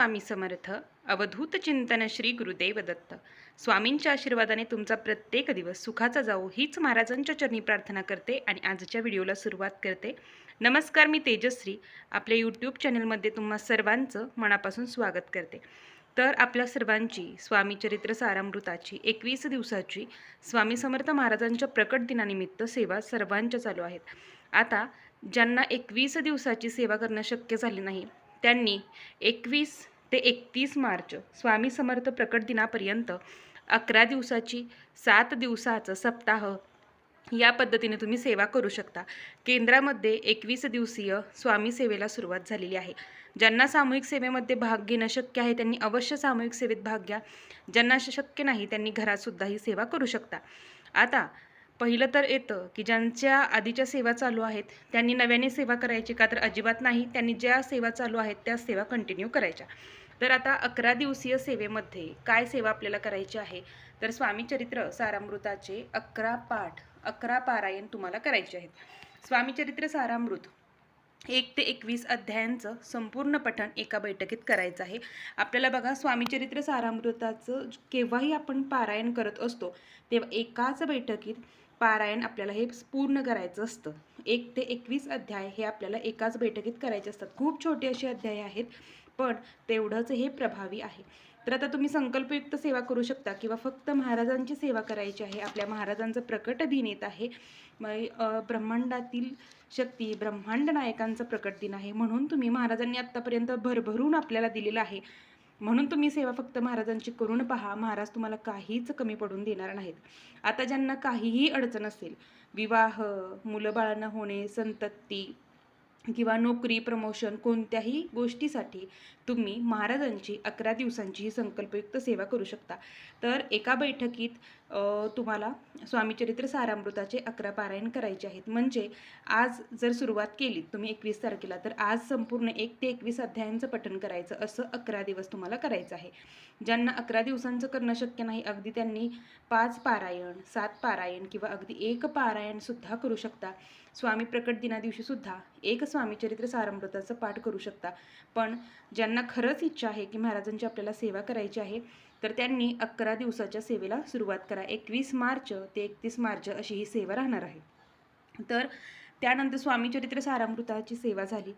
स्वामी समर्थ अवधूत चिंतन श्री गुरुदेव दत्त. स्वामींच्या आशीर्वादाने तुमचा प्रत्येक दिवस सुखाचा जावो हीच महाराजांच्या चरणी प्रार्थना करते आणि आजच्या व्हिडिओला सुरुवात करते. नमस्कार मी तेजश्री. आपल्या यूट्यूब चॅनलमध्ये तुम्हा सर्वांचं मनापासून स्वागत करते. तर आपल्या सर्वांची स्वामी चरित्र सारामृताची एकवीस दिवसाची स्वामी समर्थ महाराजांच्या प्रकट दिनानिमित्त सेवा सर्वांच्या चालू आहेत. आता ज्यांना एकवीस दिवसाची सेवा करणं शक्य झाले नाही त्यांनी एकवीस ते एकतीस मार्च स्वामी समर्थ प्रकट दिनापर्यंत अकरा दिवसाची सात दिवसाचं सप्ताह या पद्धतीने तुम्ही सेवा करू शकता. केंद्रामध्ये एकवीस दिवसीय स्वामी सेवेला सुरुवात झालेली आहे. ज्यांना सामूहिक सेवेमध्ये भाग घेणं शक्य आहे त्यांनी अवश्य सामूहिक सेवेत भाग घ्या. ज्यांना शक्य नाही त्यांनी घरातसुद्धा ही सेवा करू शकता. आता पहिलं तर येतं की ज्यांच्या आधीच्या सेवा चालू आहेत त्यांनी नव्याने सेवा करायची का तर अजिबात नाही त्यांनी ज्या सेवा चालू आहेत त्या सेवा कंटिन्यू करायच्या. तर आता अकरा दिवसीय सेवेमध्ये काय सेवा आपल्याला करायची आहे? तर स्वामी चरित्र सारामृताचे अकरा पाठ अकरा पारायण तुम्हाला करायचे आहेत. स्वामी चरित्र सारामृत एक ते एकवीस अध्यायांचं संपूर्ण पठण एका बैठकीत करायचं आहे. आपल्याला बघा स्वामीचरित्र सारामृताचं केव्हाही आपण पारायण करत असतो तेव्हा एकाच बैठकीत पारायण आपल्याला हे पूर्ण करायचं असतं. एक ते एकवीस अध्याय हे आपल्याला एकाच बैठकीत करायचे असतात. खूप छोटे असे अध्याय आहेत. पण तेवढंच हे प्रभावी आहे. तर आता तुम्ही संकल्पयुक्त सेवा करू शकता किंवा फक्त महाराजांची सेवा करायची आहे आपल्या महाराजांचं प्रकट दिन येत आहे. मग ब्रह्मांडातील शक्ती ब्रह्मांड नायकांचं प्रकट दिन आहे म्हणून तुम्ही महाराजांनी आत्तापर्यंत भरभरून आपल्याला दिलेलं आहे. म्हणून तुम्ही सेवा फक्त महाराजांची करून पहा महाराज तुम्हाला काहीच कमी पडून देणार नाहीत. आता ज्यांना काहीही अडचण असेल विवाह मुलं बाळांना होणे संतती किंवा नोकरी प्रमोशन कोणत्याही गोष्टीसाठी तुम्ही महाराजांची अकरा दिवसांची ही संकल्पयुक्त सेवा करू शकता. तर एका बैठकीत तुम्हाला स्वामीचरित्र सारामृताचे अकरा पारायण करायचे आहेत. म्हणजे आज जर सुरुवात केली तुम्ही एकवीस तारखेला तर आज संपूर्ण एक ते एकवीस अध्यायांचं पठण करायचं असं अकरा दिवस तुम्हाला करायचं आहे. ज्यांना अकरा दिवसांचं करणं शक्य नाही अगदी त्यांनी पाच पारायण सात पारायण किंवा अगदी एक पारायणसुद्धा करू शकता. स्वामी प्रकट दिना दिवशी सुद्धा एक स्वामीचरित्र सारामृताचं पाठ करू शकता. पण ज्यांना खरंच इच्छा आहे की महाराजांची आपल्याला सेवा करायची आहे तर त्यांनी अकरा दिवसाच्या सेवेला सुरुवात करा. एकवीस मार्च ते एकतीस मार्च अशी ही सेवा राहणार आहे. तर त्यानंतर स्वामीचरित्र सारामृताची सेवा झाली.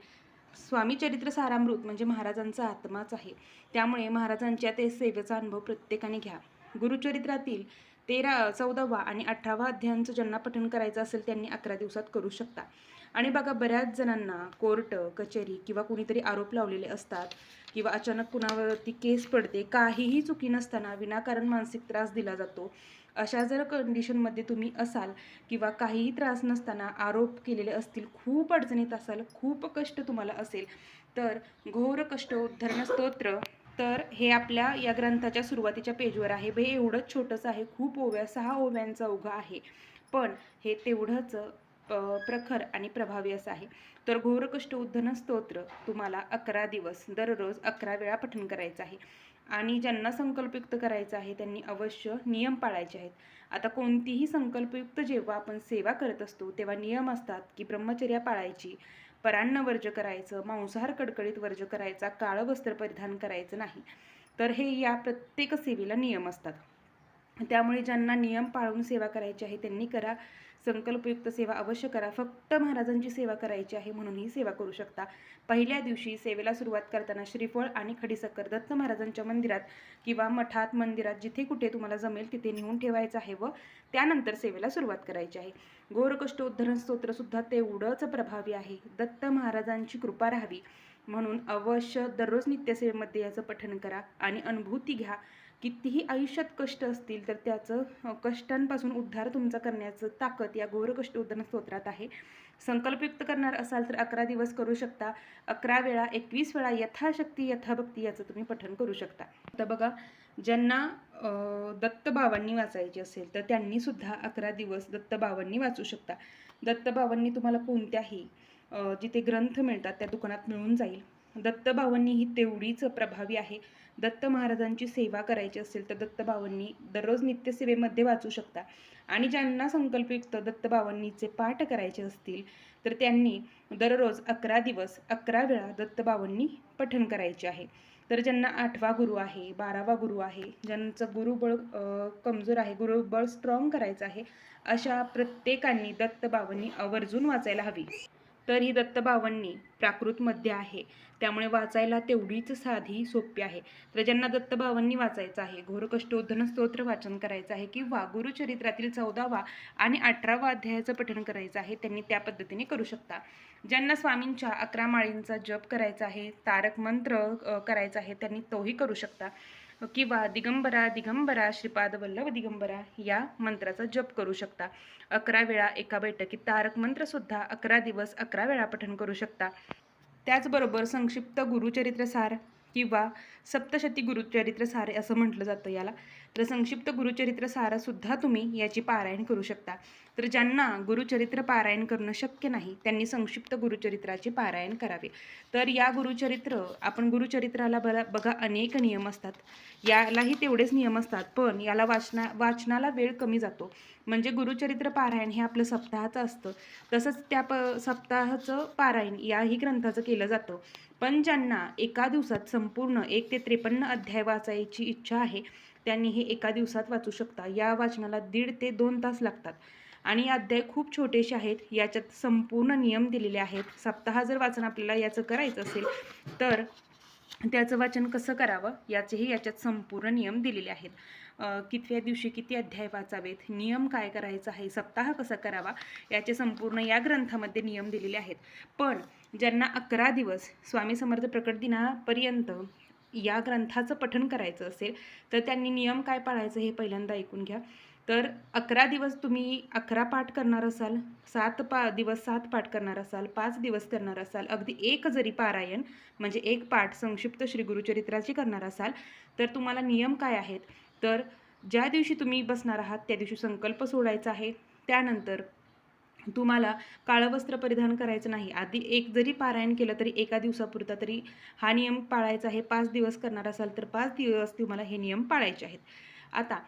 स्वामीचरित्र सारामृत म्हणजे महाराजांचा आत्माच आहे. त्यामुळे महाराजांच्या ते सेवेचा अनुभव प्रत्येकाने घ्या. गुरुचरित्रातील तेरा चौदावा आणि अठरावा अध्यायांचं ज्यांना पठण करायचं असेल त्यांनी अकरा दिवसात करू शकता. आणि बघा बऱ्याच जणांना कोर्ट कचेरी किंवा कुणीतरी आरोप लावलेले असतात किंवा अचानक कुणावरती केस पडते काहीही चुकी नसताना विनाकारण मानसिक त्रास दिला जातो. अशा जर कंडिशनमध्ये तुम्ही असाल किंवा काहीही त्रास नसताना आरोप केलेले असतील खूप अडचणीत असाल खूप कष्ट तुम्हाला असेल तर घोर कष्ट उद्धरण स्तोत्र तर हे आपल्या या ग्रंथाच्या सुरुवातीच्या पेजवर आहे. हे एवढंच छोटंसं आहे. खूप ओव्या सहा ओव्यांचा उगा आहे. पण हे तेवढंच प्रखर आणि प्रभावी असं आहे. तर घोरकष्ट उद्धन स्तोत्र तुम्हाला अकरा दिवस दररोज अकरा वेळा पठण करायचं आहे. आणि ज्यांना संकल्पयुक्त करायचं आहे त्यांनी अवश्य नियम पाळायचे आहेत. आता कोणतीही संकल्पयुक्त जेव्हा आपण सेवा करत असतो तेव्हा नियम असतात की ब्रह्मचर्या पाळायची परान्न वर्ज करायचं मांसाहार कडकडीत वर्ज करायचा काळं वस्त्र परिधान करायचं नाही. तर हे या प्रत्येक सेवेला नियम असतात. त्यामुळे ज्यांना नियम पाळून सेवा करायची आहे त्यांनी करा. संकल्पयुक्त सेवा अवश्य करा. फक्त महाराजांची सेवा करायची आहे म्हणून ही सेवा करू शकता. पहिल्या दिवशी सेवेला सुरुवात करताना श्रीफळ आणि खडीसक्कर दत्त महाराजांच्या मंदिरात किंवा मठात मंदिरात जिथे कुठे तुम्हाला जमेल तिथे नेऊन ठेवायचं आहे व त्यानंतर सेवेला सुरुवात करायची आहे. गोरकष्ट उद्धरण स्तोत्रसुद्धा तेवढंच प्रभावी आहे. दत्त महाराजांची कृपा राहावी म्हणून अवश्य दररोज नित्यसेवेमध्ये याचं पठण करा आणि अनुभूती घ्या. कितीही आयुष्यात कष्ट असतील तर त्याचं कष्टांपासून उद्धार तुमचा करण्याचं ताकद या घोरकष्ट उद्धार स्तोत्रात आहे. संकल्पयुक्त करणार असाल तर अकरा दिवस करू शकता. अकरा वेळा एकवीस वेळा यथाशक्ती यथाभक्ती याचं तुम्ही पठण करू शकता. आता बघा ज्यांना दत्तबावांनी वाचायची असेल तर त्यांनीसुद्धा अकरा दिवस दत्तबावांनी वाचू शकता. दत्तबावांनी तुम्हाला कोणत्याही जिथे ग्रंथ मिळतात त्या दुकानात मिळून जाईल. दत्तबावांनी ही तेवढीच प्रभावी आहे. दत्त महाराजांची सेवा करायची असेल तर दत्तबावांनी दररोज नित्यसेवेमध्ये वाचू शकता. आणि ज्यांना संकल्पयुक्त दत्तबावांनीचे पाठ करायचे असतील तर त्यांनी दररोज अकरा दिवस अकरा वेळा दत्तबावांनी पठण करायचे आहे. तर ज्यांना आठवा गुरु आहे बारावा गुरु आहे ज्यांचं गुरुबळ कमजोर आहे गुरुबळ स्ट्रॉंग करायचं आहे अशा प्रत्येकांनी दत्तबाबांनी आवर्जून वाचायला हवी. तर ही दत्तभावांनी प्राकृतमध्ये आहे. त्यामुळे वाचायला तेवढीच साधी सोपी आहे. तर ज्यांना दत्तभावांनी वाचायचं आहे घोरकष्टोद्धन स्तोत्र वाचन करायचं आहे किंवा गुरुचरित्रातील चौदावा आणि अठरावा अध्यायाचं पठण करायचं आहे त्यांनी त्या पद्धतीने करू शकता. ज्यांना स्वामींच्या अकरा माळींचा जप करायचा आहे तारक मंत्र करायचा आहे त्यांनी तोही करू शकता. किंवा दिगंबरा दिगंबरा श्रीपाद वल्लभ दिगंबरा या मंत्राचा जप करू शकता. अकरा वेळा एका बैठकीत तारक मंत्रसुद्धा अकरा दिवस अकरा वेळा पठण करू शकता. त्याचबरोबर संक्षिप्त गुरुचरित्र सार किंवा सप्तशती गुरुचरित्रसार असं म्हटलं जातं याला. तर संक्षिप्त गुरुचरित्र सारासुद्धा तुम्ही याची पारायण करू शकता. तर ज्यांना गुरुचरित्र पारायण करणं शक्य नाही त्यांनी संक्षिप्त गुरुचरित्राचे पारायण करावे. तर या गुरुचरित्र आपण गुरुचरित्राला बघा बघा अनेक नियम असतात. यालाही तेवढेच नियम असतात पण याला वाचना वाचनाला वेळ कमी जातो. म्हणजे गुरुचरित्र पारायण हे आपलं सप्ताहाचं असतं. तसंच त्या प सप्ताहाचं पारायण याही ग्रंथाचं केलं जातं. पण ज्यांना एका दिवसात संपूर्ण एक ते त्रेपन्न अध्याय वाचायची इच्छा आहे त्यांनी हे एका दिवसात वाचू शकता. या वाचनाला दीड ते दोन तास लागतात. आणि अध्याय खूप छोटेसे आहेत. याच्यात संपूर्ण नियम दिलेले आहेत. सप्ताह जर वाचन आपल्याला याचं करायचं असेल तर त्याचं वाचन कसं करावं? याचेही याच्यात संपूर्ण नियम दिलेले आहेत. कितव्या दिवशी किती अध्याय वाचावेत? नियम काय करायचा आहे? सप्ताह कसा करावा? याचे संपूर्ण या ग्रंथामध्ये नियम दिलेले आहेत. पण ज्यांना अकरा दिवस स्वामी समर्थ प्रकट दिनापर्यंत या ग्रंथाचं पठण करायचं असेल तर त्यांनी नियम काय पाळायचं हे पहिल्यांदा ऐकून घ्या. तर अकरा दिवस तुम्ही अकरा पाठ करणार असाल सात पा दिवस सात पाठ करणार असाल पाच दिवस करणार असाल अगदी एक जरी पारायण म्हणजे एक पाठ संक्षिप्त श्री गुरुचरित्राची करणार असाल तर तुम्हाला नियम काय आहेत? तर ज्या दिवशी तुम्ही बसणार आहात त्या दिवशी संकल्प सोडायचा आहे. त्यानंतर तुम्हाला काळं वस्त्र परिधान करायचं नाही. आधी एक जरी पारायण केलं तरी एका दिवसापुरता तरी हा नियम पाळायचा आहे. पाच दिवस करणार असाल तर पाच दिवस तुम्हाला हे नियम पाळायचे आहेत. आता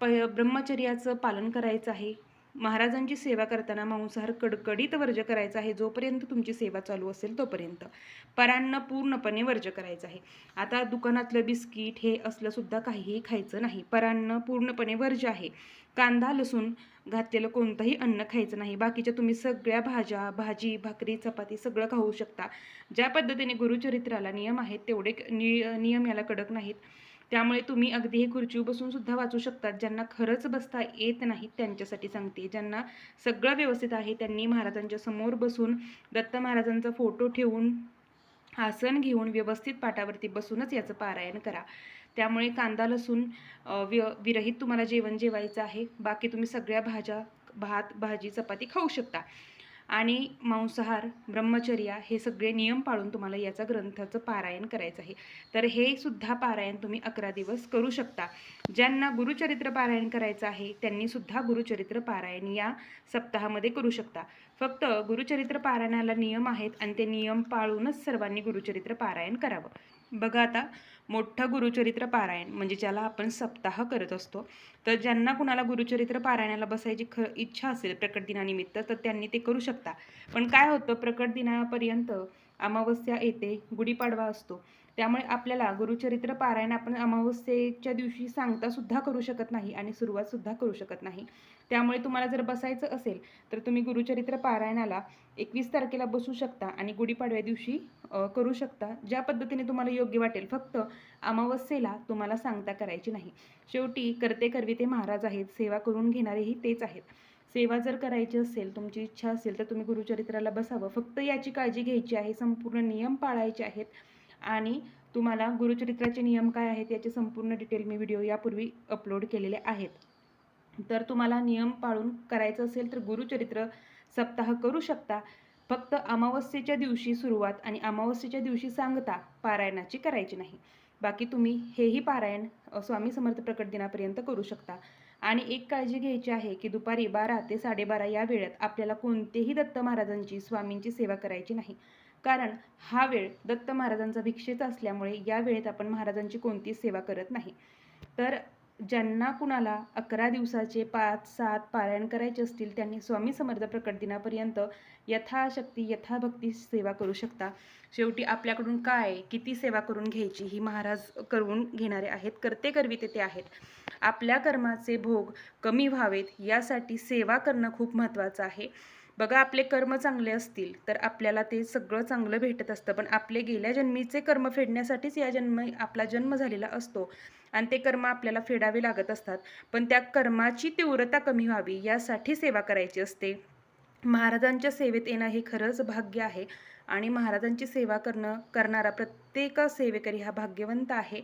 प ब्रह्मचर्याचं पालन करायचं आहे. महाराजांची सेवा करताना मांसाहार कडकडीत वर्ज करायचा आहे. जोपर्यंत तुमची सेवा चालू असेल तोपर्यंत. परान्न पूर्णपणे वर्ज करायचं आहे. आता दुकानातलं बिस्किट हे असलंसुद्धा काहीही खायचं नाही. परान्न पूर्णपणे वर्ज आहे. कांदा लसूण घातलेलं कोणतंही अन्न खायचं नाही. बाकीच्या तुम्ही सगळ्या भाज्या भाजी भाकरी चपाती सगळं खाऊ शकता. ज्या पद्धतीने गुरुचरित्राला नियम आहेत तेवढे नि नियम याला कडक नाहीत. त्यामुळे तुम्ही अगदी हे खुर्चीवर बसून सुद्धा वाचू शकतात. ज्यांना खरंच बसता येत नाही त्यांच्यासाठी सांगते. ज्यांना सगळं व्यवस्थित आहे त्यांनी महाराजांच्या समोर बसून दत्त महाराजांचा फोटो ठेवून आसन घेऊन व्यवस्थित पाटावरती बसूनच याचं पारायण करा. त्यामुळे कांदा लसूण वि विरहित तुम्हाला जेवण जेवायचं आहे. बाकी तुम्ही सगळ्या भाज्या भात भाजी चपाती खाऊ शकता. आणि मांसाहार ब्रह्मचर्या हे सगळे नियम पाळून तुम्हाला याचा ग्रंथाचं पारायण करायचं आहे. तर हे सुद्धा पारायण तुम्ही अकरा दिवस करू शकता. ज्यांना गुरुचरित्र पारायण करायचं आहे त्यांनी सुद्धा गुरुचरित्र पारायण या सप्ताहामध्ये करू शकता. फक्त गुरुचरित्र पारायणाला नियम आहेत आणि ते नियम पाळूनच सर्वांनी गुरुचरित्र पारायण करावं. बघा आता मोठं गुरुचरित्र पारायण म्हणजे ज्याला आपण सप्ताह करत असतो. तर ज्यांना कुणाला गुरुचरित्र पारायणाला बसायची ख इच्छा असेल प्रकट दिनानिमित्त तर त्यांनी ते करू शकता. पण काय होतं प्रकट दिनापर्यंत अमावस्या येते गुढीपाडवा असतो. त्यामुळे आपल्याला गुरुचरित्र पारायण आपण अमावस्येच्या दिवशी सांगता सुद्धा करू शकत नाही आणि सुरुवात सुद्धा करू शकत नाही. त्यामुळे तुम्हाला जर बसायचं असेल तर तुम्ही गुरुचरित्र पारायणाला एकवीस तारखेला बसू शकता आणि गुढीपाडव्या दिवशी करू शकता. ज्या पद्धतीने तुम्हाला योग्य वाटेल फक्त अमावस्येला तुम्हाला सांगता करायची नाही. शेवटी करते करविते महाराज आहेत सेवा करून घेणारेही तेच आहेत. सेवा जर करायची असेल तुमची इच्छा असेल तर तुम्ही गुरुचरित्राला बसावं. फक्त याची काळजी घ्यायची आहे संपूर्ण नियम पाळायचे आहेत आणि तुम्हाला गुरुचरित्राचे नियम काय आहेत याचे संपूर्ण डिटेल मी व्हिडिओ यापूर्वी अपलोड केलेले आहेत. तर तुम्हाला नियम पाळून करायचं असेल तर गुरुचरित्र सप्ताह करू शकता. फक्त अमावस्येच्या दिवशी सुरुवात आणि अमावस्येच्या दिवशी सांगता पारायणाची करायची नाही. बाकी तुम्ही हेही पारायण स्वामी समर्थ प्रकट दिनापर्यंत करू शकता. आणि एक काळजी घ्यायची आहे की दुपारी बारा ते साडेबारा या वेळेत आपल्याला कोणतेही दत्त महाराजांची स्वामींची सेवा करायची नाही. कारण हा वेळ दत्त महाराजांचा भिक्षेचा असल्यामुळे या वेळेत आपण महाराजांची कोणतीच सेवा करत नाही. तर ज्यांना कुणाला अकरा दिवसाचे पाच सात पारायण करायचे असतील त्यांनी स्वामी समर्थ प्रकट दिनापर्यंत यथाशक्ती यथाभक्ती सेवा करू शकता. शेवटी आपल्याकडून काय किती सेवा करून घ्यायची ही महाराज करून घेणारे आहेत करते करवी ते आहेत. आपल्या कर्माचे भोग कमी व्हावेत यासाठी सेवा करणं खूप महत्त्वाचं आहे. बघा आपले कर्म चांगले असतील तर आपल्याला ते सगळं चांगलं भेटत असतं पण आपले गेल्या जन्मीचे कर्म फेडण्यासाठीच या जन्म आपला जन्म झालेला असतो. आणि ते कर्म आपल्याला फेडावे लागत असतात. पण त्या कर्माची तीव्रता कमी व्हावी यासाठी सेवा करायची असते. महाराजांच्या सेवेत येणं हे खरंच भाग्य आहे आणि महाराजांची सेवा करणं करणारा प्रत्येक सेवेकरी हा भाग्यवंत आहे.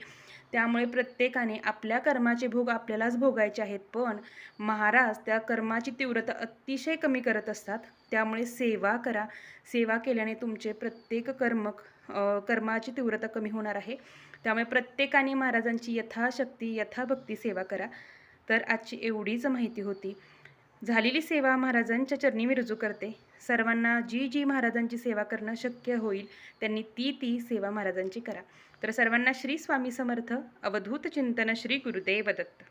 त्यामुळे प्रत्येकाने आपल्या कर्माचे भोग आपल्यालाच भोगायचे आहेत. पण महाराज त्या कर्माची तीव्रता अतिशय कमी करत असतात. त्यामुळे सेवा करा. सेवा केल्याने तुमचे प्रत्येक कर्म कर्माची तीव्रता कमी होणार आहे. त्यामुळे प्रत्येकाने महाराजांची यथाशक्ती यथाभक्ती सेवा करा. तर आजची एवढीच माहिती होती. झालेली सेवा महाराजांच्या चरणी मी रुजू करते. सर्वांना जी जी महाराजांची सेवा करणं शक्य होईल त्यांनी ती ती सेवा महाराजांची करा. तर सर्वांना श्री स्वामी समर्थ. अवधूत चिंतन श्री गुरुदेव दत्त.